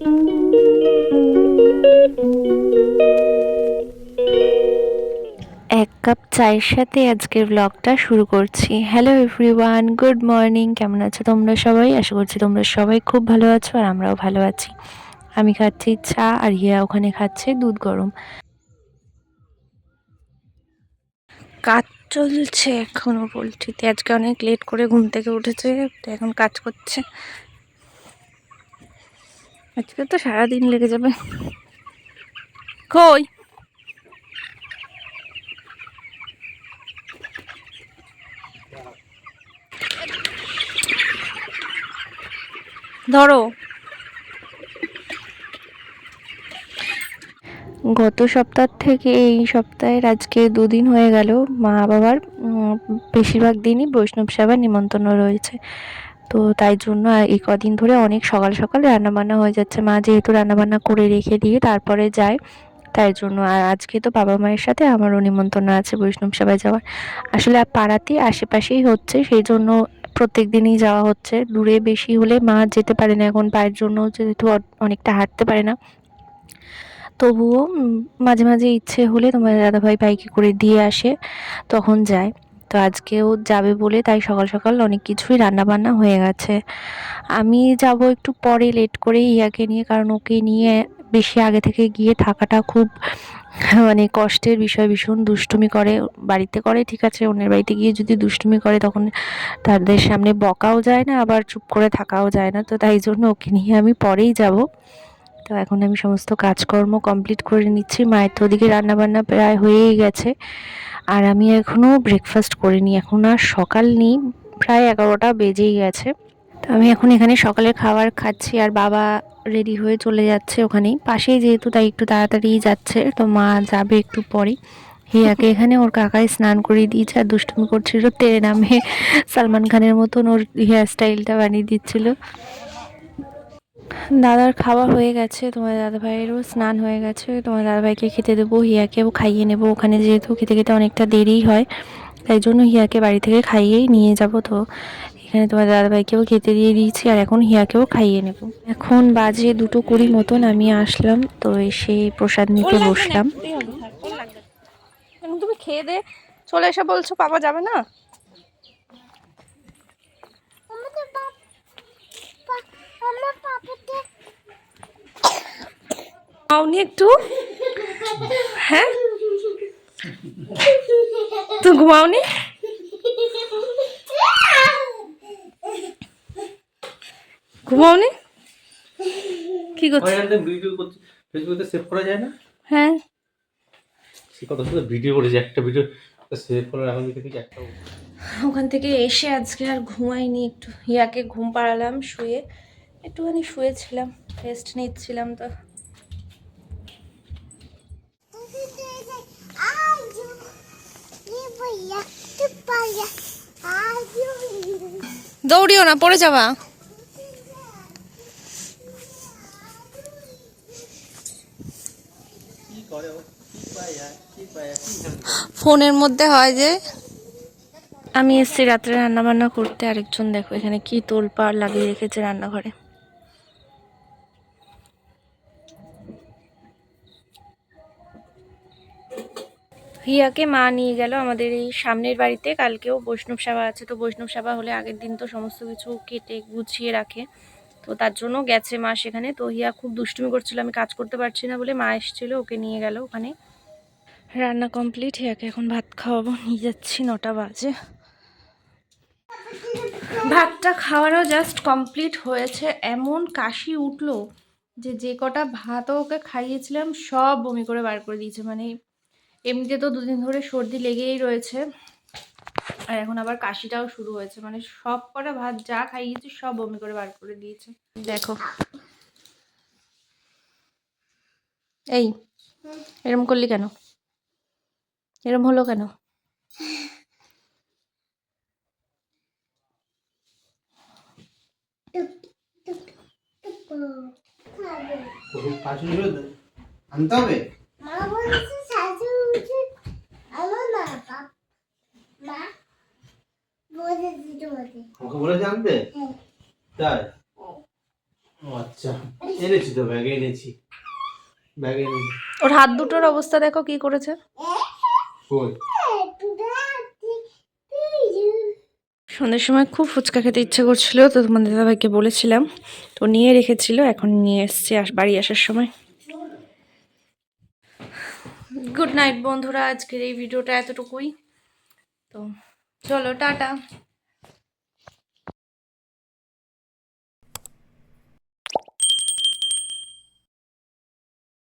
এক কাপ চায়ের সাথে আজকের ব্লগটা শুরু করছি। হ্যালো এভরিওয়ান গুড মর্নিং কেমন আছো তোমরা সবাই? আশা করছি তোমরা সবাই খুব ভালো আছো আর আমরাও ভালো আছি। আমি খাচ্ছি চা আর হিয়া ওখানে খাচ্ছে দুধ গরম। কাজ চলছে এখনও পোলট্রিতে আজকে অনেক লেট করে ঘুম থেকে উঠেছে, এখন কাজ করছে। আজকে তো সারাদিন লেগে যাবে। কই? ধরো। গত সপ্তাহ থেকে এই সপ্তাহের আজকে দুদিন হয়ে গেল মা বাবার বেশিরভাগ দিনই বৈষ্ণব সেবা নিমন্ত্রণ রয়েছে। তো তাই জন্য এই কদিন ধরে অনেক সকাল সকাল রান্নাবান্না হয়ে যাচ্ছে। মা যেহেতু রান্নাবান্না করে রেখে দিয়ে তারপরে যায়, তাই জন্য আর আজকে তো বাবা মায়ের সাথে আমারও নিমন্ত্রণ আছে বৈষ্ণব সেবায় যাওয়ার। আসলে পাড়াতে আশেপাশেই হচ্ছে, সেই জন্য প্রত্যেক দিনই যাওয়া হচ্ছে। দূরে বেশি হলে মা যেতে পারে না, এখন পায়ের জন্য যেহেতু অনেকটা হাঁটতে পারে না। তবুও মাঝে মাঝে ইচ্ছে হলে তোমার দাদাভাই বাইকে করে দিয়ে আসে, তখন যায়। তো আজকেও যাবে বলে তাই সকাল সকাল অনেক কিছুই রান্না বান্না হয়ে গেছে। আমি যাব একটু পরে লেট করে ইয়াকে নিয়ে, কারণ ওকে নিয়ে বেশি আগে থেকে গিয়ে থাকাটা খুব মানে কষ্টের বিষয় ভীষণ, দুষ্টুমি করে। বাড়িতে করে, ঠিক আছে, অন্যের বাড়িতে গিয়ে যদি দুষ্টুমি করে, তখন তাদের সামনে বকাও যায় না, আবার চুপ করে থাকাও যায় না। তো তাই জন্য ওকে নিয়ে আমি পরেই যাব। তো এখন আমি সমস্ত কাজকর্ম কমপ্লিট করে নিচ্ছি। মায়ের তো ওদিকে রান্নাবান্না প্রায় হয়েই গেছে। আর আমি এখনও ব্রেকফাস্ট করিনি। এখন আর সকাল নেই, প্রায় এগারোটা বেজেই গেছে। তো আমি এখন এখানে সকালে খাবার খাচ্ছি আর বাবা রেডি হয়ে চলে যাচ্ছে ওখানেই। পাশেই যেহেতু তাই একটু তাড়াতাড়ি যাচ্ছে, তো মা যাবে একটু পরেই হিয়াকে এখানে ওর কাকাই স্নান করিয়ে দিয়েছে আর দুষ্টুমি করছিল তেরে নামে সালমান খানের মতন ওর হেয়ার স্টাইলটা বানিয়ে দিচ্ছিল। দাদার খাওয়া হয়ে গেছে তোমার দাদা ভাইয়েরও স্নান হয়ে গেছে তোমার দাদা ভাইকে খেতে দেবো হিয়াকেও খাইয়ে নেব। ওখানে যেহেতু খেতে খেতে অনেকটা দেরি হয় তাই জন্য হিয়াকে বাড়ি থেকে খাইয়েই নিয়ে যাব তো। এখানে তোমার দাদা ভাইকেও খেতে দিয়ে দিয়েছি আর এখন হিয়াকেও খাইয়ে নেব। এখন বাজে দুটো কুড়ি মতন আমি আসলাম তো এসে প্রসাদ নিতে বসলাম। তুমি খেয়ে দে চলে এসে বলছো বাবা যাবে না আমাদের বাপ পাওনি একটু? হ্যাঁ? তুই ঘুমাওনি? ঘুমাওনি? কি করছিস ভিডিও করছি। ফেসবুকে সেভ করা যায় না? হ্যাঁ। সে কত সুন্দর ভিডিও করেছে একটা ভিডিও সেভ করে এখন দেখে একটা ওখান থেকে এসে আজকে আর ঘুমাইনি একটু ইয়াকে ঘুম পাড়ালাম শুয়ে। একটুখানি শুয়েছিলাম রেস্ট নিচ্ছিলাম তো। দৌড়িও না পড়ে যাবা। কি করে ও কি পায় আর কি পায় আর কি জানি ফোনের মধ্যে হয় যে আমি এসছি রাত্রে রান্না বান্না করতে আরেকজন দেখো এখানে কি তোলপাড় লাগিয়ে রেখেছে রান্নাঘরে। হিয়াকে মা নিয়ে গেল আমাদের এই সামনের বাড়িতে। কালকেও বৈষ্ণব সেবা আছে, তো বৈষ্ণব সেবা হলে আগের দিন তো সমস্ত কিছু কেটে গুছিয়ে রাখে। তো তার জন্য গেছে মা সেখানে। তো হিয়া খুব দুষ্টুমি করছিল, আমি কাজ করতে পারছি না বলে মা এসেছিল, ওকে নিয়ে গেল ওখানে। রান্না কমপ্লিট, হিয়াকে এখন ভাত খাওয়াবো। নিয়ে যাচ্ছি নটা বাজে। ভাতটা খাওয়ারও জাস্ট কমপ্লিট হয়েছে। এমন কাশি উঠল যে যে কটা ভাতও ওকে খাইয়েছিলাম, সব বমি করে বার করে দিয়েছে। মানে এমনিতে তো দুদিন ধরে সর্দি লেগেই রয়েছে। আর এখন আবার কাশিটাও শুরু হয়েছে। মানে সব কটা ভাত যা খাইয়েছি সব বমি করে বার করে দিয়েছে। দেখো। এই এরম করলি কেন? এরম হলো কেন? আনতে হবে? মা বলেছে আমাকে বলেছে আনতে হ্যাঁ তাই? আচ্ছা। এনেছি তো ব্যাগে এনেছি। ব্যাগে এনেছি। ওর হাত দুটোর অবস্থা দেখো কি করেছে? কই? সন্ধ্যের সময় খুব ফুচকা খেতে ইচ্ছে করছিল তো তোমাদের দাদাভাইকে বলেছিলাম। তো নিয়ে রেখেছিল এখন নিয়ে এসছে বাড়ি আসার সময়। গুড নাইট বন্ধুরা আজকের এই ভিডিওটা এতটুকুই। তো চলো টাটা।